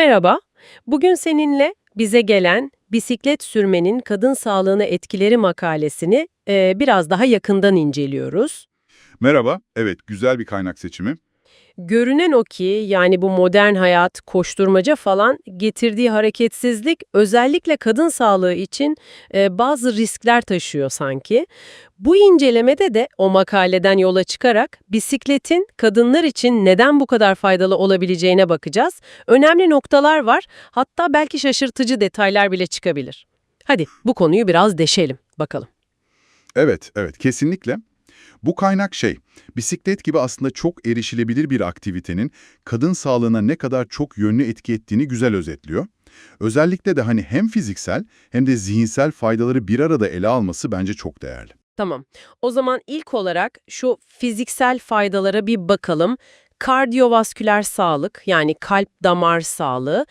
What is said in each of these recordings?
Merhaba. Bugün seninle bize gelen bisiklet sürmenin kadın sağlığına etkileri makalesini e, biraz daha yakından inceliyoruz. Merhaba, evet güzel bir kaynak seçimi. Görünen o ki yani bu modern hayat, koşturmaca falan getirdiği hareketsizlik özellikle kadın sağlığı için e, bazı riskler taşıyor sanki. Bu incelemede de o makaleden yola çıkarak bisikletin kadınlar için neden bu kadar faydalı olabileceğine bakacağız. Önemli noktalar var, hatta belki şaşırtıcı detaylar bile çıkabilir. Hadi bu konuyu biraz deşelim bakalım. Evet, evet kesinlikle. Bu kaynak şey, bisiklet gibi aslında çok erişilebilir bir aktivitenin kadın sağlığına ne kadar çok yönlü etki ettiğini güzel özetliyor. Özellikle de hani hem fiziksel hem de zihinsel faydaları bir arada ele alması bence çok değerli. Tamam. O zaman ilk olarak şu fiziksel faydalara bir bakalım. Kardiyovasküler sağlık yani kalp damar sağlığı.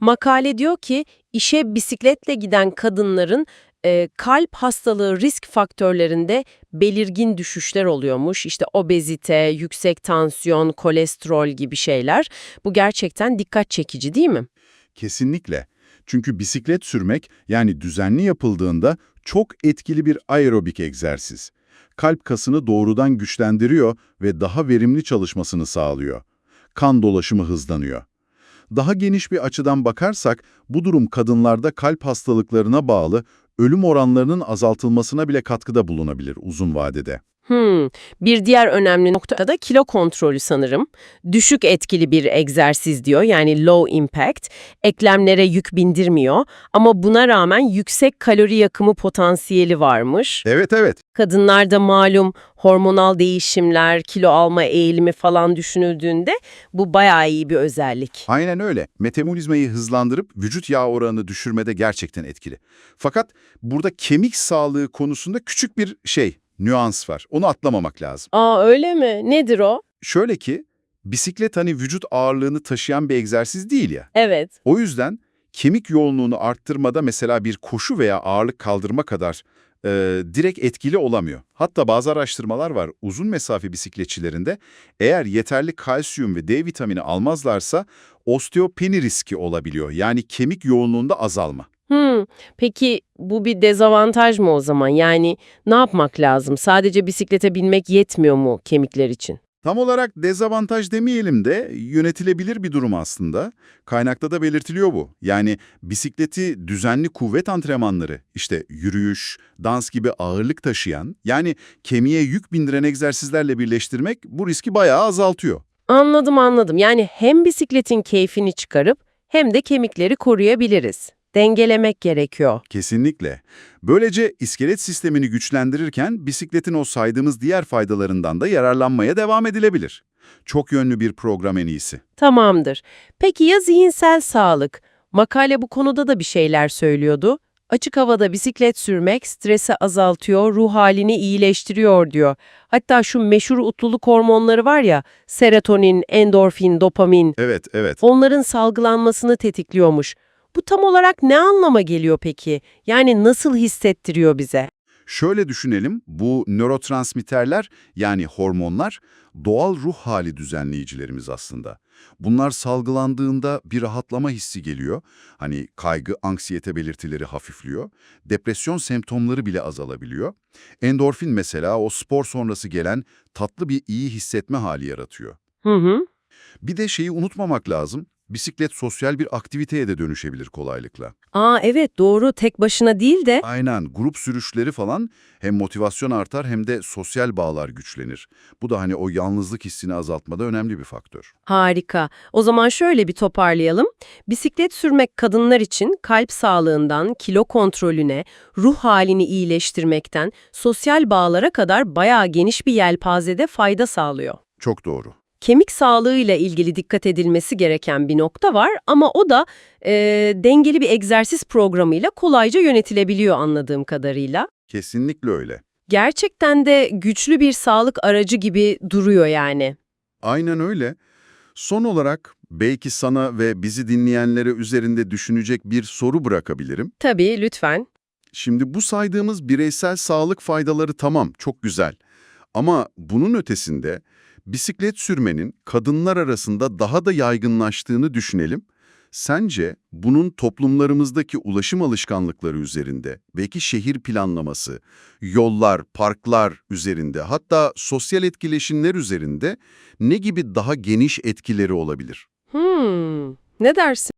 Makale diyor ki işe bisikletle giden kadınların e, kalp hastalığı risk faktörlerinde belirgin düşüşler oluyormuş. İşte obezite, yüksek tansiyon, kolesterol gibi şeyler. Bu gerçekten dikkat çekici değil mi? Kesinlikle. Çünkü bisiklet sürmek yani düzenli yapıldığında çok etkili bir aerobik egzersiz. Kalp kasını doğrudan güçlendiriyor ve daha verimli çalışmasını sağlıyor. Kan dolaşımı hızlanıyor. Daha geniş bir açıdan bakarsak bu durum kadınlarda kalp hastalıklarına bağlı ölüm oranlarının azaltılmasına bile katkıda bulunabilir uzun vadede. Hmm. Bir diğer önemli nokta da kilo kontrolü sanırım. Düşük etkili bir egzersiz diyor yani low impact. Eklemlere yük bindirmiyor ama buna rağmen yüksek kalori yakımı potansiyeli varmış. Evet evet. Kadınlarda malum hormonal değişimler, kilo alma eğilimi falan düşünüldüğünde bu bayağı iyi bir özellik. Aynen öyle. Metabolizmayı hızlandırıp vücut yağ oranını düşürmede gerçekten etkili. Fakat burada kemik sağlığı konusunda küçük bir şey, nüans var. Onu atlamamak lazım. Aa öyle mi? Nedir o? Şöyle ki, bisiklet hani vücut ağırlığını taşıyan bir egzersiz değil ya. Evet. O yüzden kemik yoğunluğunu arttırmada mesela bir koşu veya ağırlık kaldırma kadar e, direkt etkili olamıyor. Hatta bazı araştırmalar var uzun mesafe bisikletçilerinde eğer yeterli kalsiyum ve D vitamini almazlarsa osteopeni riski olabiliyor. Yani kemik yoğunluğunda azalma. Hmm, peki bu bir dezavantaj mı o zaman? Yani ne yapmak lazım? Sadece bisiklete binmek yetmiyor mu kemikler için? Tam olarak dezavantaj demeyelim de yönetilebilir bir durum aslında. Kaynakta da belirtiliyor bu. Yani bisikleti düzenli kuvvet antrenmanları, işte yürüyüş, dans gibi ağırlık taşıyan, yani kemiğe yük bindiren egzersizlerle birleştirmek bu riski bayağı azaltıyor. Anladım anladım. Yani hem bisikletin keyfini çıkarıp hem de kemikleri koruyabiliriz. Dengelemek gerekiyor. Kesinlikle. Böylece iskelet sistemini güçlendirirken bisikletin o saydığımız diğer faydalarından da yararlanmaya devam edilebilir. Çok yönlü bir program en iyisi. Tamamdır. Peki ya zihinsel sağlık? Makale bu konuda da bir şeyler söylüyordu. Açık havada bisiklet sürmek stresi azaltıyor, ruh halini iyileştiriyor diyor. Hatta şu meşhur mutluluk hormonları var ya, serotonin, endorfin, dopamin, Evet, evet. onların salgılanmasını tetikliyormuş. Bu tam olarak ne anlama geliyor peki? Yani nasıl hissettiriyor bize? Şöyle düşünelim, bu nörotransmitterler yani hormonlar doğal ruh hali düzenleyicilerimiz aslında. Bunlar salgılandığında bir rahatlama hissi geliyor. Hani kaygı, anksiyete belirtileri hafifliyor. Depresyon semptomları bile azalabiliyor. Endorfin mesela o spor sonrası gelen tatlı bir iyi hissetme hali yaratıyor. Hı hı. Bir de şeyi unutmamak lazım. Bisiklet sosyal bir aktiviteye de dönüşebilir kolaylıkla. Aa evet doğru tek başına değil de Aynen grup sürüşleri falan hem motivasyon artar hem de sosyal bağlar güçlenir. Bu da hani o yalnızlık hissini azaltmada önemli bir faktör. Harika. O zaman şöyle bir toparlayalım. Bisiklet sürmek kadınlar için kalp sağlığından kilo kontrolüne, ruh halini iyileştirmekten, sosyal bağlara kadar bayağı geniş bir yelpazede fayda sağlıyor. Çok doğru. Kemik sağlığıyla ilgili dikkat edilmesi gereken bir nokta var ama o da e, dengeli bir egzersiz programıyla kolayca yönetilebiliyor anladığım kadarıyla. Kesinlikle öyle. Gerçekten de güçlü bir sağlık aracı gibi duruyor yani. Aynen öyle. Son olarak belki sana ve bizi dinleyenlere üzerinde düşünecek bir soru bırakabilirim. Tabii lütfen. Şimdi bu saydığımız bireysel sağlık faydaları tamam, çok güzel. Ama bunun ötesinde bisiklet sürmenin kadınlar arasında daha da yaygınlaştığını düşünelim. Sence bunun toplumlarımızdaki ulaşım alışkanlıkları üzerinde, belki şehir planlaması, yollar, parklar üzerinde, hatta sosyal etkileşimler üzerinde ne gibi daha geniş etkileri olabilir? Hmm, ne dersin?